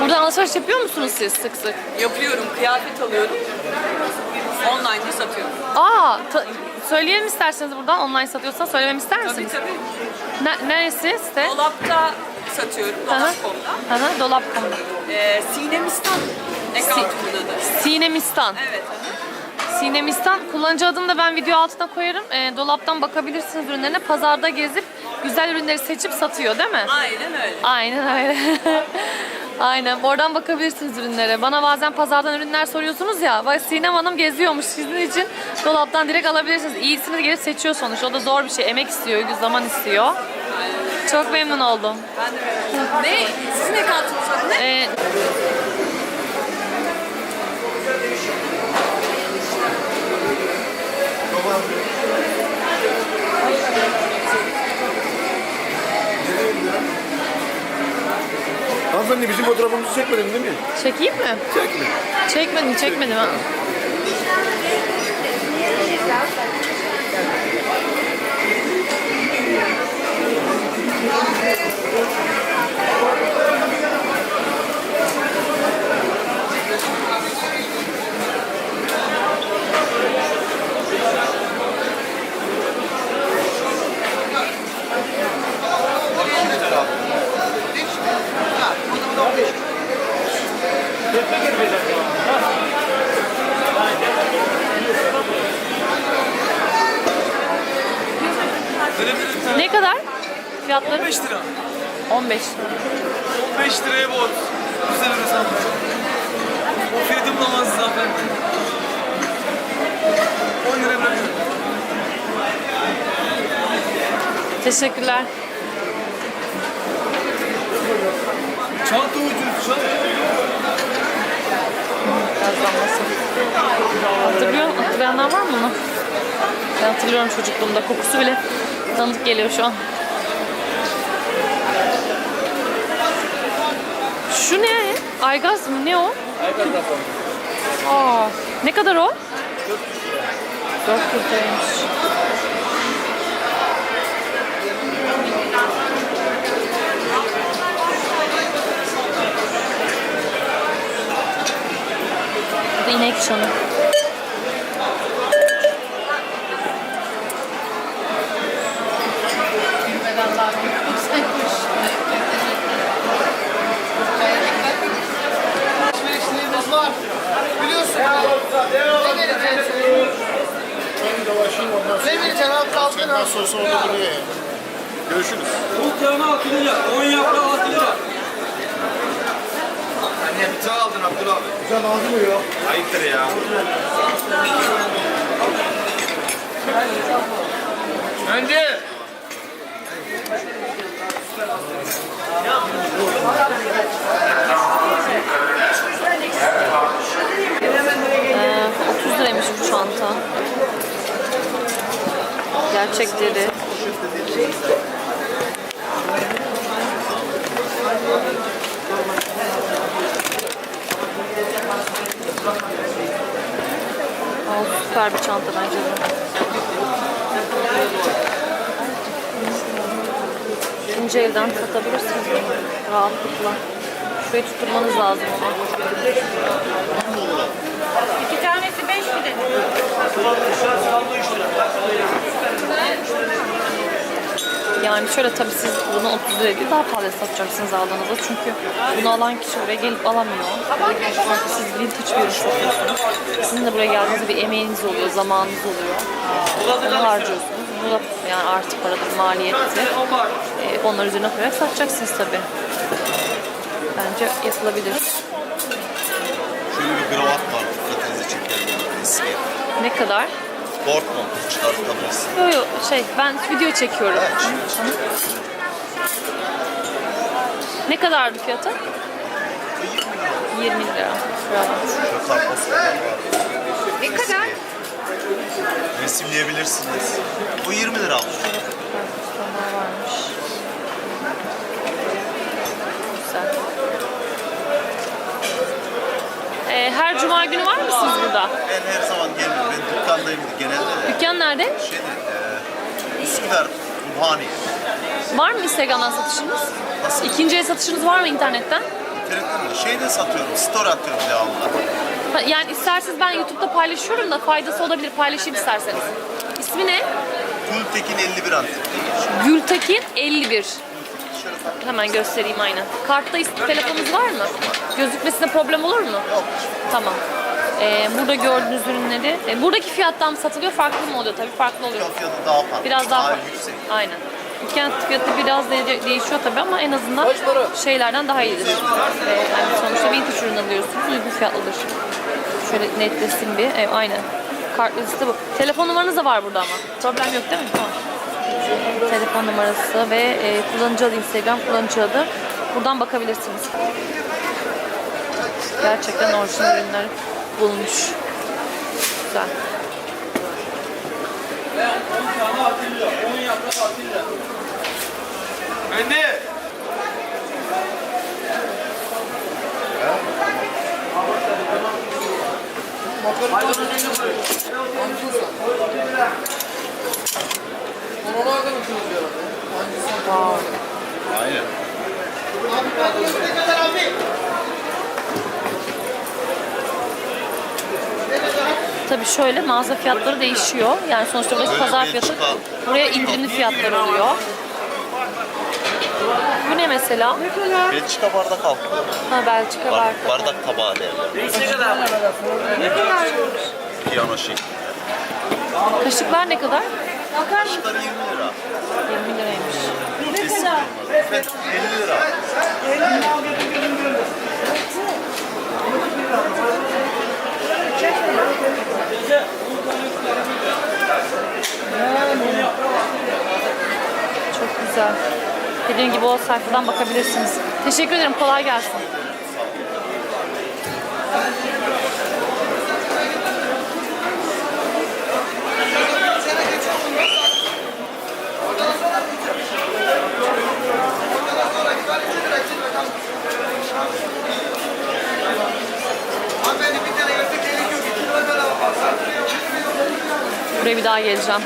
Buradan alışveriş yapıyor musunuz siz sık sık? Yapıyorum, kıyafet alıyorum. Online'da satıyorum. Aa, ta- söyleyelim isterseniz buradan online satıyorsan söylememi ister Tabii misiniz? tabii. Ne, neresi site? Dolapta satıyorum, Hı hı. Dolap.com'da. Hı hı, Dolap.com'da. Ee, Sinemistan account'umun adı. Sinemistan. Evet. hı hı. Sinemistan. Kullanıcı adını da ben video altına koyarım. Ee, dolaptan bakabilirsiniz ürünlerine. Pazarda gezip güzel ürünleri seçip satıyor değil mi? Aynen öyle. Aynen öyle. Aynen. Oradan bakabilirsiniz ürünlere. Bana bazen pazardan ürünler soruyorsunuz ya. Bak Sinem Hanım geziyormuş. Sizin için dolaptan direkt alabilirsiniz. İyisini gelip seçiyor sonuçta. O da zor bir şey. Emek istiyor, zaman istiyor. Çok memnun oldum. Ben de Ne? Sizin account'unuz adı ne? Ee, Hanımefendi bizim fotoğrafımızı çekmedin değil mi? çekeyim mi? Çekme. Çekmedim, çekmedim. Ha. Ne kadar? Fiyatları? 15 lira. 15. 15 liraya bot. Güzel ürün sandım. Freedom namazı zaten. 10 lira bırakıyorum. Teşekkürler. Çanta ucuz. Çanta. Gazlanmasın. Hatırlıyor, hatırlayanlar var mı bunu? Ben hatırlıyorum çocukluğumda. Kokusu bile tanıdık geliyor şu an. Şu ne? Aygaz mı? Ne o? Aa, ne kadar o? 400 liraymış. Bu da inek çanı. Sonra sonra da buraya. Görüşürüz. Bu tane 6 lira. 10 yaprağı 6 lira. Anne bir çay aldın Abdullah abi. Sen aldın mı ya? Ayıptır ya. Önce. Ee, 30 liraymış bu çanta. Gerçekleri. Aa, süper bir çanta bence de. İkinci elden satabilirsiniz rahatlıkla. Şurayı tutturmanız lazım. İki tanesi beş mi dedi? Yani şöyle tabii siz bunu 30 liraya değil daha pahalı satacaksınız aldığınızda çünkü bunu alan kişi oraya gelip alamıyor. Çünkü siz vintage bir ürün satıyorsunuz. Sizin de buraya geldiğinizde bir emeğiniz oluyor, zamanınız oluyor. Onu harcıyorsunuz. Bu da yani artı paradır, maliyeti. Ee, onlar üzerine koyarak satacaksınız tabii. Bence yapılabilir. Şöyle bir kravat var. Dikkatinizi eski. Ne kadar? Dortmund çıkartabilirsin. Yok yok şey ben video çekiyorum. Tamam. Ne kadardı fiyatı? 20 lira. Kravat. Şöyle karpuzlar var. Ne kadar? Resimleyebilirsiniz. Bu 20 lira almış. Her cuma günü var mısınız burada? Ben her zaman gelirim. Ben dükkandayım genelde de. Dükkan nerede? Şeyde, e, Üsküdar, Ruhani. Var mı Instagram'dan satışınız? İkinci el satışınız var mı internetten? İnternetten mi? Şeyde satıyorum. Store atıyorum devamlı. Ha, Yani isterseniz ben YouTube'da paylaşıyorum da faydası olabilir paylaşayım isterseniz. İsmi ne? Gültekin 51 Antep'te. Gültekin 51. Hemen göstereyim aynen. Kartta telefonunuz var mı? Gözükmesine problem olur mu? Yok. Tamam. Ee, burada gördüğünüz ürünleri, e, buradaki fiyattan mı satılıyor? Farklı mı oluyor? Tabii farklı oluyor. Fiyat fiyatı daha farklı. Biraz daha farklı. yüksek. Aynen. İnternet fiyatı biraz de- değişiyor tabii ama en azından şeylerden daha iyidir. Ee, yani sonuçta vintage ürün alıyorsunuz, uygun fiyatlıdır. Şöyle netlesin bir. Evet, aynen. Kart listesi bu. Telefon numaranız da var burada ama. Problem yok değil mi? Tamam. Telefon numarası ve e, kullanıcı adı, Instagram kullanıcı adı. Buradan bakabilirsiniz. Gerçekten orijinal ürünler bulmuş. Güzel. Bende. Aynen. Tabii şöyle mağaza fiyatları değişiyor. Yani sonuçta burası Böyle pazar fiyatı. Buraya indirimli fiyatlar oluyor. Bu ne mesela? Belçika bardak halkı. Ha Belçika Bar- var. bardak tabağı derler. Piyano şekli. Kaşıklar ne kadar? Kaşıklar 20 lira. 20 liraymış. Evet, 50 lira. Çok güzel. Dediğim gibi o sayfadan bakabilirsiniz. Teşekkür ederim. Kolay gelsin. Buraya bir daha geleceğim.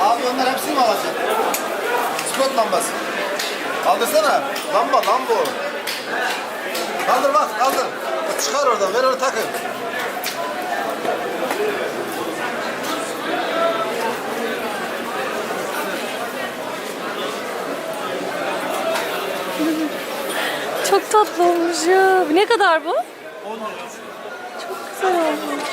Abi onlar hepsini mi alacaksın? Lambası. Kaldırsana. Lamba, lamba o. Kaldır bak, kaldır. Çıkar oradan, ver onu takın. Çok tatlı olmuş ya. Ne kadar bu? Çok güzel olmuş.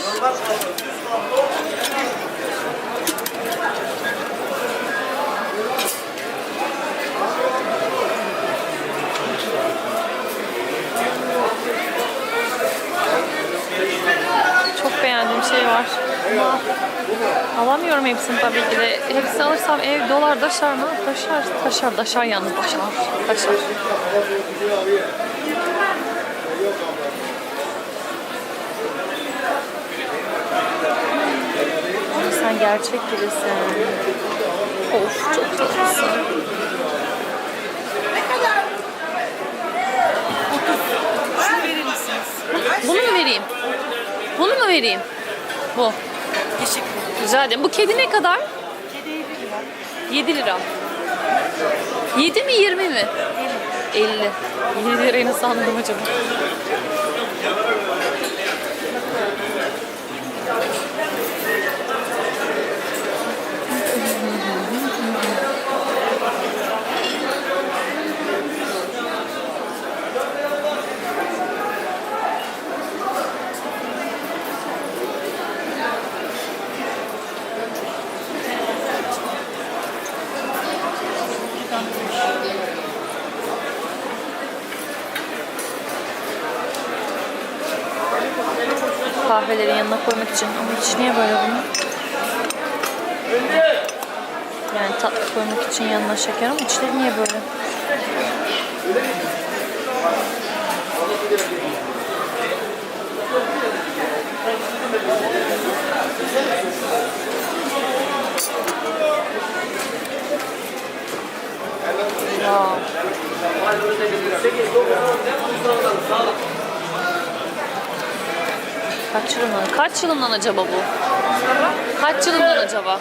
Çok beğendiğim şey var. Ama alamıyorum hepsini tabii ki de. Hepsini alırsam ev dolar taşar mı? Taşar. Taşar. Taşar yalnız. Taşar. Taşar. Sen gerçek gibisin. Of çok tatlısın. Bunu mu vereyim? Bunu mu vereyim? Bu. Teşekkür ederim. Rica ederim. Bu kedi ne kadar? 7 lira. 7 mi 20 mi? 50. 7 lirayı nasıl anladım acaba? Kahvelerin yanına koymak için. Ama hiç niye böyle bunu? Yani tatlı koymak için yanına şeker ama içleri niye böyle? Wow. Kaç yılından? Kaç yılından acaba bu? Kaç yılından acaba?